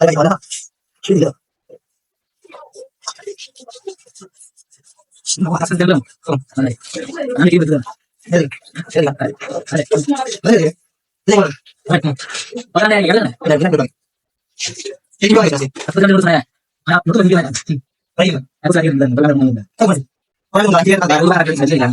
빨리 와라. 힘들어. 신나고 하산 들름. 그럼 아니 아니 이거 들어. 네, 네, 네, 네, 네, 네, orang yang jalan, ada bilang berbagi. Jadi bagaimana sih? Aku kan dulu saya, maaf, lu tuh gimana? Baik, aku saya bilang, bukan ngomong. Kamu sih? Orang yang bahagia, kagak lupa ada saja kan?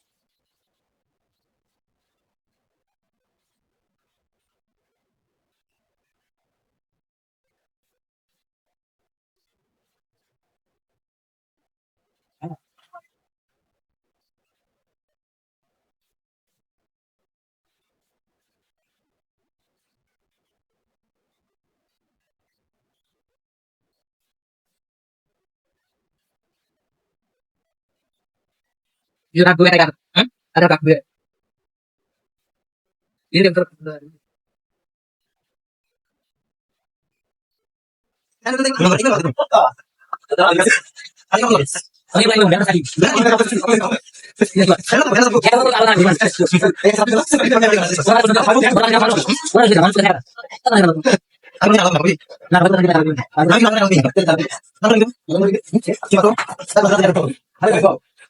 Ragu-ragu. Hmm? Ada ragu. Ini yang terbaru.